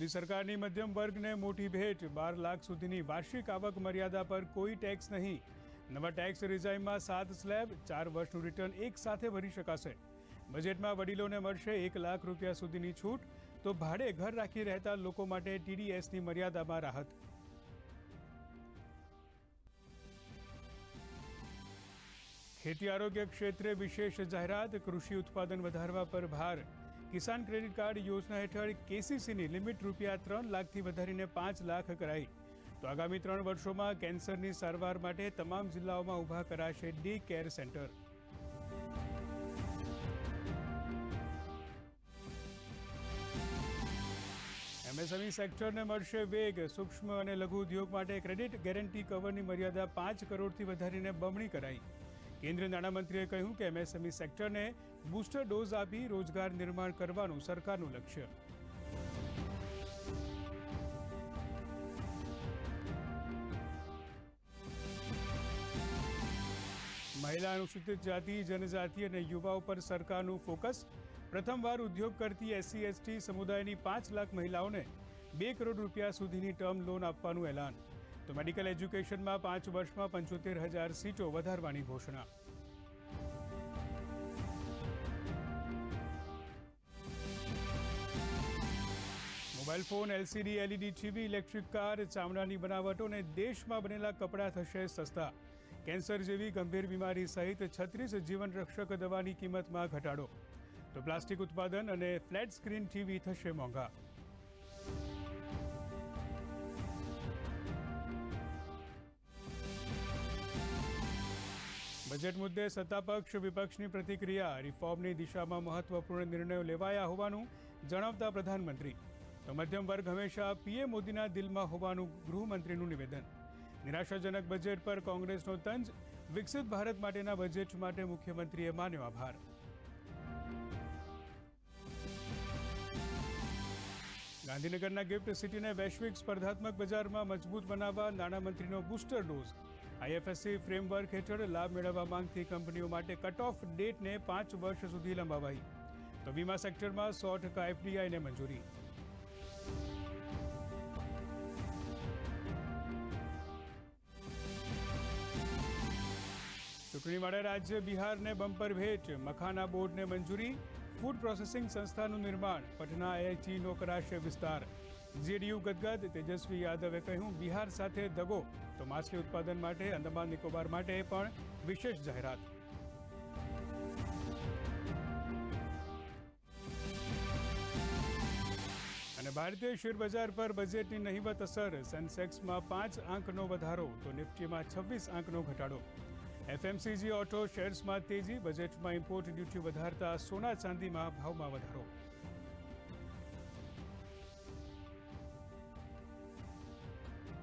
મોદી સરકારની મધ્યમ વર્ગને મોટી ભેટ, બાર લાખ સુધીની વાર્ષિક આવક મર્યાદા પર કોઈ ટેક્સ નહીં. નવા ટેક્સ રિઝાઇનમાં સાત સ્લેબ, ચાર વર્ષનું રિટર્ન એક સાથે ભરી શકાશે. બજેટમાં વડીલોને મળશે એક લાખ રૂપિયા સુધીની છૂટ, તો ભાડે ઘર રાખી રહેતા લોકો માટે ટીડીએસની મર્યાદામાં રાહત. ખેતી આરોગ્ય ક્ષેત્રે વિશેષ જાહેરાત, કૃષિ ઉત્પાદન વધારવા પર ભાર. કિસાન ક્રેડિટ કાર્ડ યોજના હેઠળ કેસીસીની લિમિટ રૂપિયા ત્રણ લાખથી વધારીને પાંચ લાખ કરાઈ. તો આગામી ત્રણ વર્ષોમાં કેન્સરની સારવાર માટે તમામ જિલ્લાઓમાં ઊભા કરાશે ડી કેર સેન્ટર. એમએસએમઈ સેક્ટરને મળશે વેગ, સૂક્ષ્મ અને લઘુ ઉદ્યોગ માટે ક્રેડિટ ગેરંટી કવરની મર્યાદા પાંચ કરોડથી વધારીને બમણી કરાઈ. કેન્દ્રીય નાણામંત્રીએ કહ્યું કે એમએસએમઈ સેક્ટરને બૂસ્ટર ડોઝ આપી રોજગાર નિર્માણ કરવાનું સરકારનું લક્ષ્ય. મહિલા અનુસૂચિત જાતિ, જનજાતિ અને યુવાઓ પર સરકારનું ફોકસ. પ્રથમવાર ઉદ્યોગ કરતી એસસી, એસટી સમુદાયની પાંચ લાખ મહિલાઓને બે કરોડ રૂપિયા સુધીની ટર્મ લોન આપવાનું એલાન. તો મેડિકલ એજ્યુકેશનમાં પાંચ વર્ષમાં પંચોતેર હજાર સીટો વધારવાની ઘોષણા. Mobile phone, LCD, LED, TV, electric car, ચામડાની બનાવટો અને દેશમાં બનેલા કપડાં થશે સસ્તા. કેન્સર જેવી ગંભીર બીમારી સહિત છત્રીસ જીવનરક્ષક દવાની કિંમતમાં ઘટાડો. તો પ્લાસ્ટિક ઉત્પાદન અને ફ્લેટ સ્ક્રીન ટીવી થશે મોંઘા. બજેટ મુદ્દે સત્તાપક્ષ વિપક્ષની પ્રતિક્રિયા, રિફોર્મની દિશામાં મહત્વપૂર્ણ નિર્ણયો લેવાયા હોવાનું જણાવતા પ્રધાનમંત્રી. તો મધ્યમ વર્ગ હંમેશા પીએમ મોદીના દિલમાં હોવાનું ગૃહમંત્રીનું નિવેદન. નિરાશાજનક બજેટ પર કોંગ્રેસનો તંજ, વિકસિત ભારત માટેના બજેટ માટે મુખ્યમંત્રીએ માન્યો આભાર. ગાંધીનગરના ગિફ્ટ સિટીને વૈશ્વિક સ્પર્ધાત્મક બજારમાં મજબૂત બનાવવા નાણામંત્રીનો બૂસ્ટર ડોઝ. આઈએફએસસી ફ્રેમવર્ક હેઠળ લાભ મેળવવા માંગતી કંપનીઓ માટે કટ ઓફ ડેટને પાંચ વર્ષ સુધી લંબાવાઈ. તો વીમા સેક્ટરમાં સો ટકા એફડીઆઈને મંજૂરી. ચૂંટણીવાળા રાજ્ય બિહારને બમ્પર ભેટ, મખાના બોર્ડને મંજૂરી, ફૂડ પ્રોસેસિંગ સંસ્થાનું નિર્માણ, પટના આઈઆઈટીનો કરાશે વિસ્તાર. જેડીયુ ગદગદ, તેજસ્વી યાદવે કહ્યું, બિહાર સાથે દગો. તો માછલી ઉત્પાદન માટે, અંદમાન નિકોબાર માટે પણ વિશેષ જાહેરાત. અને ભારતીય શેરબજાર પર બજેટની નહીવત અસર. સેન્સેક્સમાં પાંચ આંકનો વધારો, તો નિફ્ટીમાં છવ્વીસ આંકનો ઘટાડો. એફએમસીજી ઓટો શેર્સમાં તેજી, બજેટમાં ઇમ્પોર્ટ ડ્યુટી વધારતા સોના ચાંદીમાં ભાવમાં વધારો.